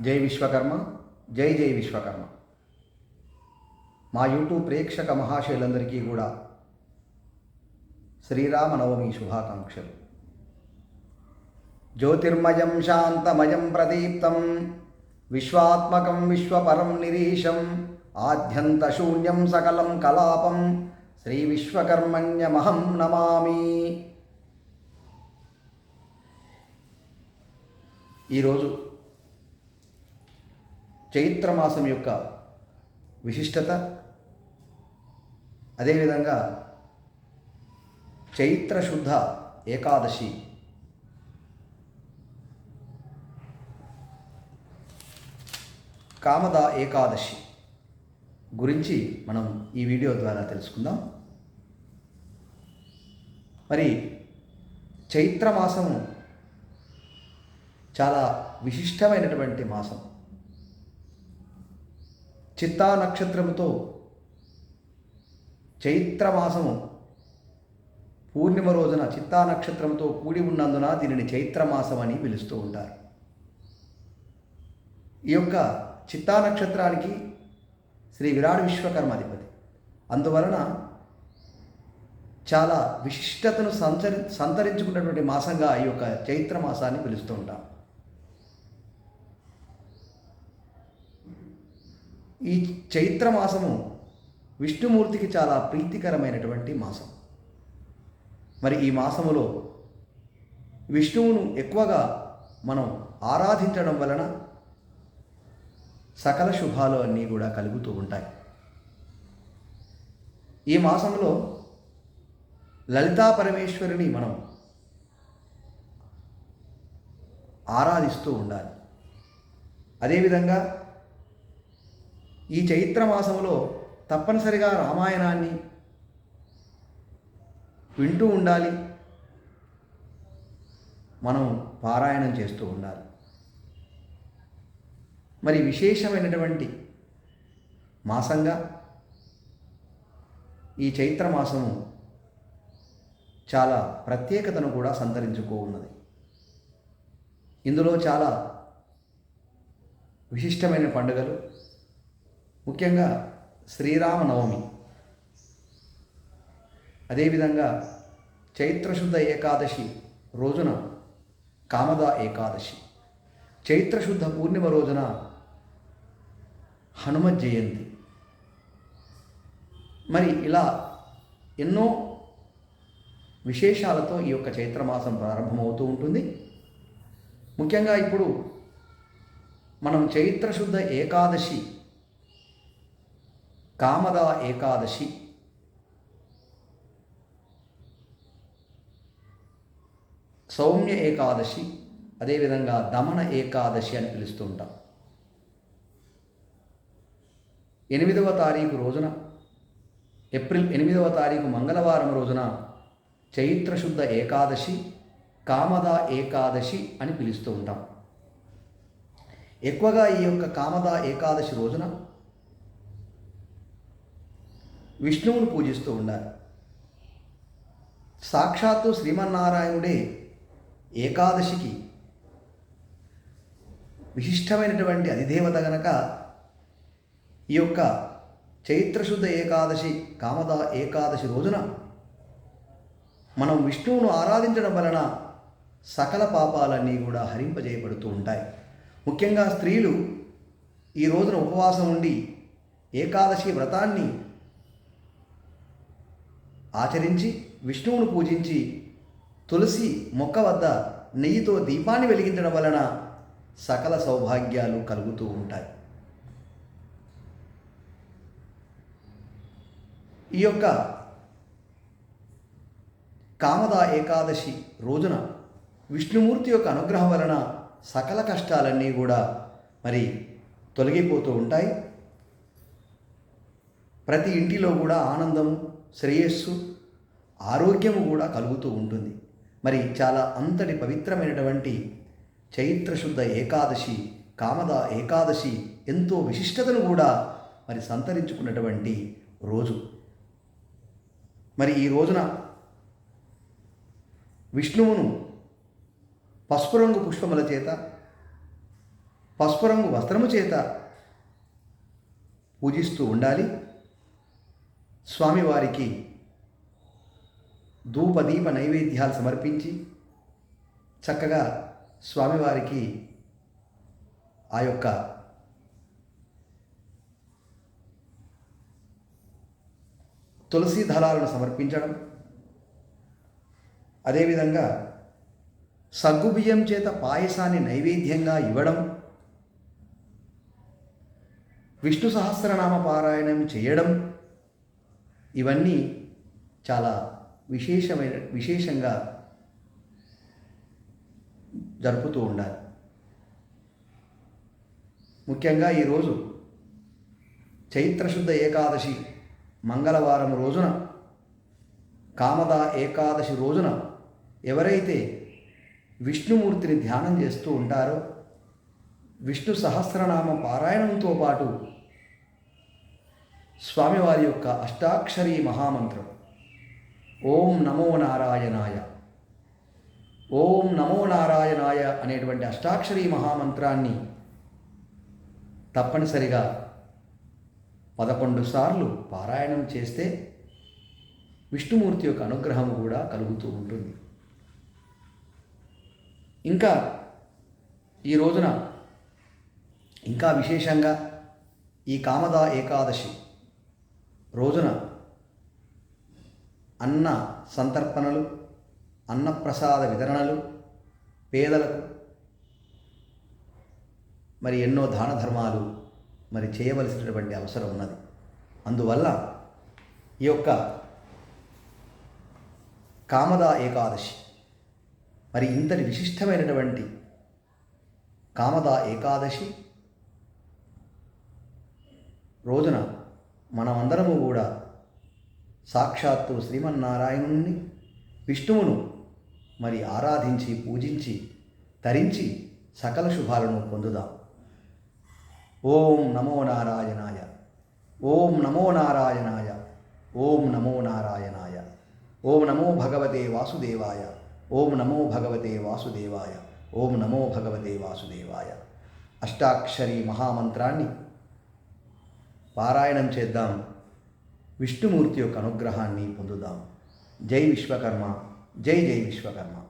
జై విశ్వకర్మ జై జై విశ్వకర్మ. మా యూట్యూబ్ ప్రేక్షక మహాశయులందరికీ కూడా శ్రీరామనవమి శుభాకాంక్షలు. జ్యోతిర్మయం శాంతమయం ప్రదీప్తం విశ్వాత్మకం విశ్వపరం నిరీశం ఆద్యంతశూన్యం సకలం కలాపం శ్రీ విశ్వకర్మణ్యమహం నమామి. ఈరోజు చైత్రమాసం యొక్క విశిష్టత అదేవిధంగా చైత్రశుద్ధ ఏకాదశి. కామద ఏకాదశి గురించి మనం ఈ వీడియో ద్వారా తెలుసుకుందాం. మరి చైత్రమాసము చాలా విశిష్టమైనటువంటి మాసం. చిత్తా నక్షత్రముతో చైత్రమాసము పూర్ణిమ రోజున చిత్తా నక్షత్రంతో కూడి ఉన్నందున దీనిని చైత్రమాసం అని పిలుస్తూ ఉంటారు. ఈ యొక్క చిత్తా నక్షత్రానికి శ్రీ విరాట్ విశ్వకర్మాధిపతి. అందువలన చాలా విశిష్టతను సంచరి సంతరించుకున్నటువంటి మాసంగా ఈ యొక్క చైత్రమాసాన్ని పిలుస్తూ ఉంటాం. ఈ చైత్ర మాసము విష్ణుమూర్తికి చాలా ప్రీతికరమైనటువంటి మాసం. మరి ఈ మాసములో విష్ణువును ఎక్కువగా మనం ఆరాధించడం వలన సకల శుభాలు అన్నీ కూడా కలుగుతూ ఉంటాయి. ఈ మాసంలో లలితా పరమేశ్వరిని మనం ఆరాధిస్తూ ఉండాలి. అదేవిధంగా ఈ చైత్ర మాసంలో తప్పనిసరిగా రామాయణాన్ని వింటూ ఉండాలి. మనం పారాయణం చేస్తూ ఉండాలి. మరి విశేషమైనటువంటి మాసంగా ఈ చైత్ర మాసము చాలా ప్రత్యేకతను కూడా సంతరించుకో ఉన్నది. ఇందులో చాలా విశిష్టమైన పండుగలు ముఖ్యంగా శ్రీరామనవమి. అదేవిధంగా చైత్రశుద్ధ ఏకాదశి రోజున కామద ఏకాదశి. చైత్రశుద్ధ పూర్ణిమ రోజున హనుమ జయంతి. మరి ఇలా ఎన్నో విశేషాలతో ఈ యొక్క చైత్రమాసం ప్రారంభమవుతూ ఉంటుంది. ముఖ్యంగా ఇప్పుడు మనం చైత్రశుద్ధ ఏకాదశి కామద ఏకాదశి. సౌమ్య ఏకాదశి అదేవిధంగా దమన ఏకాదశి అని పిలుస్తూ ఉంటాం ఎనిమిదవ తారీఖు రోజున ఏప్రిల్ ఎనిమిదవ తారీఖు మంగళవారం రోజున చైత్రశుద్ధ ఏకాదశి కామద ఏకాదశి అని పిలుస్తూ ఉంటాం. ఎక్కువగా ఈ యొక్క కామద ఏకాదశి రోజున విష్ణువును పూజిస్తూ ఉండాలి. సాక్షాత్తు శ్రీమన్నారాయణుడే ఏకాదశికి విశిష్టమైనటువంటి అధిదేవత గనక ఈ యొక్క చైత్రశుద్ధ ఏకాదశి కామద ఏకాదశి రోజున మనం విష్ణువును ఆరాధించడం వలన సకల పాపాలన్నీ కూడా హరింపజేయబడుతూ ఉంటాయి. ముఖ్యంగా స్త్రీలు ఈ రోజున ఉపవాసం ఉండి ఏకాదశి వ్రతాన్ని ఆచరించి విష్ణువును పూజించి తులసి మొక్క వద్ద నెయ్యితో దీపాన్ని వెలిగించడం వలన సకల సౌభాగ్యాలు కలుగుతూ ఉంటాయి. ఈ యొక్క కామద ఏకాదశి రోజున విష్ణుమూర్తి యొక్క అనుగ్రహం వలన సకల కష్టాలన్నీ కూడా మరి తొలగిపోతూ ఉంటాయి. ప్రతి ఇంటిలో కూడా ఆనందము శ్రేయస్సు ఆరోగ్యము కూడా కలుగుతూ ఉంటుంది. మరి చాలా అంతటి పవిత్రమైనటువంటి చైత్రశుద్ధ ఏకాదశి కామద ఏకాదశి ఎంతో విశిష్టతను కూడా మరి సంతరించుకున్నటువంటి రోజు. మరి ఈ రోజున విష్ణువును పసుపు రంగు పుష్పముల చేత పసుపు రంగు వస్త్రము చేత పూజిస్తూ ఉండాలి. స్వామివారికి ధూపదీప నైవేద్యాలు సమర్పించి చక్కగా స్వామివారికి ఆ యొక్క తులసి దళాలను సమర్పించడం. అదేవిధంగా సగ్గుబియ్యం చేత పాయసాన్ని నైవేద్యంగా ఇవ్వడం. విష్ణు సహస్రనామ పారాయణం చేయడం. ఇవన్నీ చాలా విశేషమైన విశేషంగా జరుపుతూ ఉండాలి. ముఖ్యంగా ఈరోజు చైత్రశుద్ధ ఏకాదశి మంగళవారం రోజున కామద ఏకాదశి రోజున ఎవరైతే విష్ణుమూర్తిని ధ్యానం చేస్తూ ఉంటారో విష్ణు సహస్రనామ పారాయణంతో పాటు స్వామివారి యొక్క అష్టాక్షరీ మహామంత్రం. ఓం నమో నారాయణాయ. ఓం నమో నారాయణాయ అనేటువంటి అష్టాక్షరీ మహామంత్రాన్ని తప్పనిసరిగా పదకొండు సార్లు పారాయణం చేస్తే విష్ణుమూర్తి యొక్క అనుగ్రహం కూడా కలుగుతూ ఉంటుంది. ఇంకా ఈ రోజున ఇంకా విశేషంగా ఈ కామదా ఏకాదశి రోజున అన్న సంతర్పణలు అన్నప్రసాద వితరణలు పేదలకు మరి ఎన్నో దాన ధర్మాలు మరి చేయవలసినటువంటి అవసరం ఉన్నది. అందువల్ల ఈ యొక్క కామదా ఏకాదశి మరి ఇంతటి విశిష్టమైనటువంటి కామదా ఏకాదశి రోజున మనమందరము కూడా సాక్షాత్తు శ్రీమన్నారాయణుణ్ణి విష్ణువును మరి ఆరాధించి పూజించి తరించి సకల శుభాలను పొందుదాం. ఓం నమో నారాయణాయ. ఓం నమో నారాయణాయ. ఓం నమో నారాయణాయ. ఓం నమో భగవతే వాసుదేవాయ. ఓం నమో భగవతే వాసుదేవాయ. ఓం నమో భగవతే వాసుదేవాయ. అష్టాక్షరి మహామంత్రాన్ని పారాయణం చేద్దాం. విష్ణుమూర్తి యొక్క అనుగ్రహాన్ని పొందుదాం. జై విశ్వకర్మ. జై జై విశ్వకర్మ.